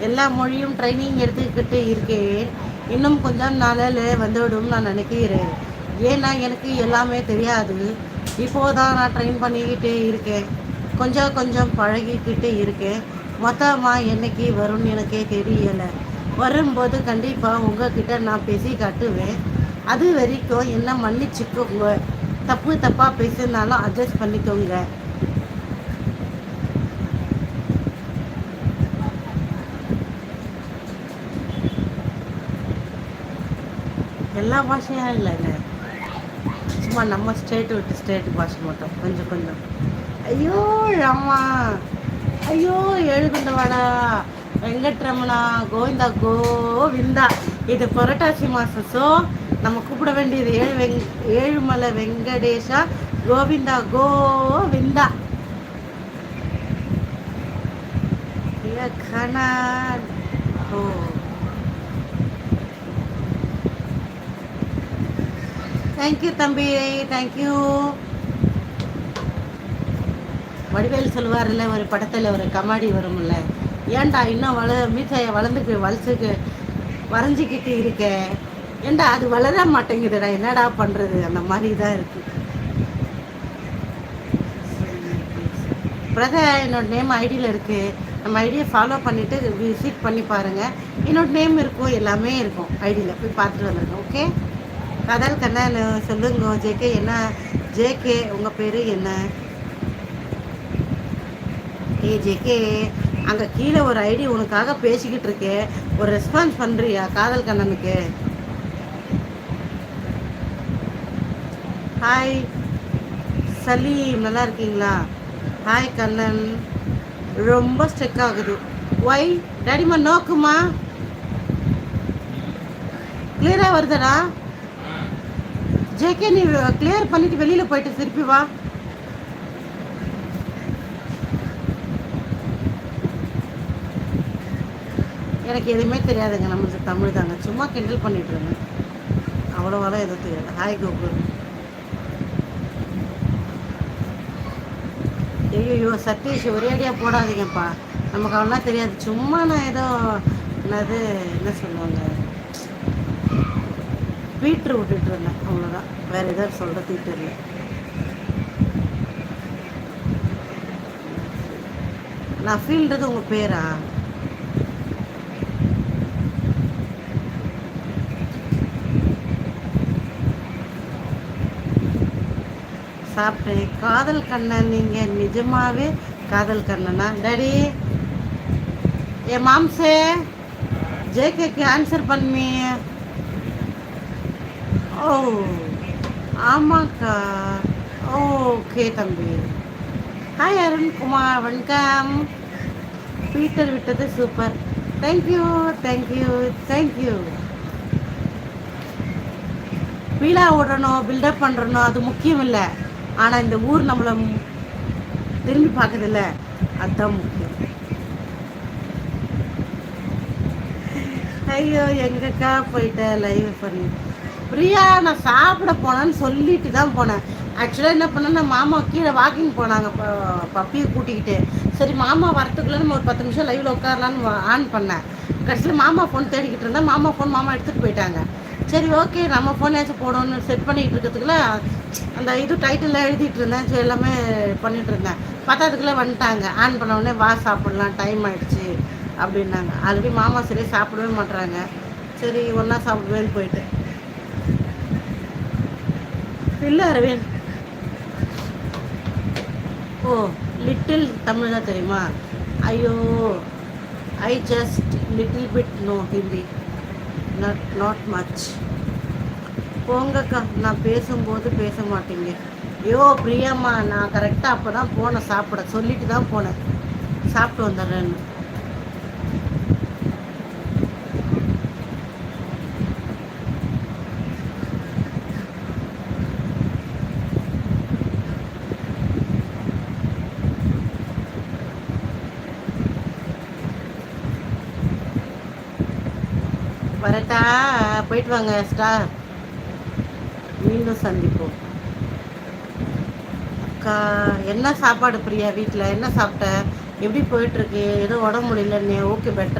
எல்லா மொழியும் ட்ரைனிங் எடுத்துக்கிட்டு இருக்கேன். இன்னும் கொஞ்சம் நாளில் வந்துவிடும் நான் நினைக்கிறேன். ஏன்னா எனக்கு எல்லாமே தெரியாது. இப்போதான் நான் ட்ரெயின் பண்ணிக்கிட்டே இருக்கேன். கொஞ்சம் கொஞ்சம் பழகிக்கிட்டே இருக்கேன். மொத்தமாக என்னைக்கு வரும்னு எனக்கே தெரியலை. வரும்போது கண்டிப்பாக உங்ககிட்ட நான் பேசி காட்டுவேன். அது வரைக்கும் என்ன மன்னிச்சுக்கோங்க. தப்பு தப்பாக பேசினாலும் அட்ஜஸ்ட் பண்ணிக்கோங்க. எல்லா பாஷையும் இல்லைங்க. சும்மா நம்ம ஸ்டேட் விட்டு ஸ்டேட் பாஷை மட்டும். கொஞ்சம் கொஞ்சம். ஐயோ அம்மா. ஐயோ எழுகுண்டவாடா. வெங்கட்ரமணா கோவிந்தா கோவிந்தா. இது புரட்டாசி மாதம் ஸோ நம்ம கூப்பிட வேண்டியது ஏழு வெங் ஏழுமலை வெங்கடேஷா கோவிந்தா கோவிந்தா. கணா ஓ. தேங்க்யூ தம்பி. தேங்க்யூ வடிவேல் சொல்லுவார்ல ஒரு படத்தில் ஒரு கமாடி வரும்ல. ஏன்டா இன்னும் வள மீசையை வளர்ந்துக்கு வளர்த்துக்கு வரைஞ்சிக்கிட்டு இருக்க? ஏன்டா அது வளர மாட்டேங்குதுடா என்னடா பண்ணுறது அந்த மாதிரி தான் இருக்குது பிரதர் என்னோட நேம் ஐடியில் இருக்குது நம்ம ஐடியை ஃபாலோ பண்ணிவிட்டு விசிட் பண்ணி பாருங்கள் என்னோட நேம் இருக்கும் எல்லாமே இருக்கும் ஐடியில் போய் பார்த்துட்டு வந்துருங்க ஓகே கதல் கண்ணன் சொல்லுங்க ஜேகே என்ன? ஜேகே உங்கள் பேர் என்ன? ஏ ஜேகே அங்கே கீழே ஒரு ஐடி உனக்காக பேசிக்கிட்டு இருக்கேன் ஒரு ரெஸ்பான்ஸ் பண்ணுறியா காதல் கண்ணனுக்கு? ஹாய் சலீம் நல்லா இருக்கீங்களா? ஹாய் கண்ணன். ரொம்ப ஸ்ட்ரெக் ஆகுது. ஒய் டேடிமா நோக்குமா? கிளியராக வருதடா? ஜேகே நீ கிளியர் பண்ணிட்டு வெளியில் போயிட்டு திருப்பி வா. எனக்கு எதுவுமே தெரியாதுங்க நம்மளுக்கு தமிழ் தாங்க. சும்மா கிண்டல் பண்ணிட்டு இருந்தேன். அவ்வளோவாலாம் எதுவும் தெரியாது. ஹாய் கோகுல் ஐயோ சதீஷ் ஒரேடியாக போடாதீங்கப்பா. நமக்கு அவ்வளோ தெரியாது. சும்மா நான் ஏதோ என்னது என்ன சொல்லுவாங்க? பீட்ரு விட்டுட்டு இருந்தேன் அவ்வளோதான் வேறு எதாவது சொல்கிறது இல்லை நான் ஃபீல்ன்றது உங்கள் பேரா? சாப்பிட்டேன். காதல் கண்ணன் நீங்கள் நிஜமாவே காதல் கண்ணனா? டாடி ஏ மாம்சே ஜேகேக்கு ஆன்சர் பண்ணி. ஓ ஆமாக்கா. ஓகே தம்பி. ஹாய் அருண்குமார் வணக்கம். பீட்டர் விட்டது super thank you thank you thank you வீழா ஓடணும் பில்டப் பண்ணுறணும் அது முக்கியம் இல்லை. ஆனால் இந்த ஊர் நம்மளை திரும்பி பார்க்குறதில்ல. அதுதான் முக்கியம். ஐயோ எங்கக்கா போயிட்ட? லைவ் பண்ணி பிரியா நான் சாப்பிட போனேன்னு சொல்லிட்டு தான் போனேன். ஆக்சுவலாக என்ன பண்ணேன்னா மாமா கீழே வாக்கிங் போனாங்க பப்பியை கூட்டிக்கிட்டு. சரி மாமா வரத்துக்குள்ளே நம்ம ஒரு பத்து நிமிஷம் லைவில் உட்காரலான்னு ஆன் பண்ணேன். கடைசியில் மாமா ஃபோன் தேடிக்கிட்டு இருந்தேன் மாமா ஃபோன் மாமா எடுத்துகிட்டு போயிட்டாங்க. சரி ஓகே நம்ம ஃபோனையாச்சும் போடணும்னு செட் பண்ணிகிட்டு இருக்கிறதுக்குள்ள அந்த இது டைட்டிலில் எழுதிட்டு இருந்தேன். சரி எல்லாமே பண்ணிகிட்டு இருந்தேன். பத்தாவதுக்குள்ளே வந்துட்டாங்க. ஆன் பண்ண உடனே வா சாப்பிட்லாம் டைம் ஆகிடுச்சு அப்படின்னாங்க. ஆல்ரெடி மாமா சரியாக சாப்பிடவே மாட்டுறாங்க சரி ஒன்றா சாப்பிடுவேன்னு போயிட்டு. இல்லை அரவிந்த். ஓ லிட்டில் தமிழ் தான் தெரியுமா? ஐயோ I just little bit no Hindi not not much போங்கக்கா நான் பேசும்போது பேச மாட்டேங்க. ஐயோ பிரியம்மா நான் கரெக்டாக அப்போ தான் போனேன் சாப்பிட. சொல்லிட்டு தான் போனேன். சாப்பிட்டு வந்துடுறேன்னு வரட்டா போயிட்டு வாங்க ஸ்டார் மீண்டும் சந்திப்போம். அக்கா என்ன சாப்பாடு பிரியா வீட்டில் என்ன சாப்பிட்ட? எப்படி போயிட்டுருக்கு எதுவும் உடம்பு முடியலன்னு ஓகே பெட்டர்.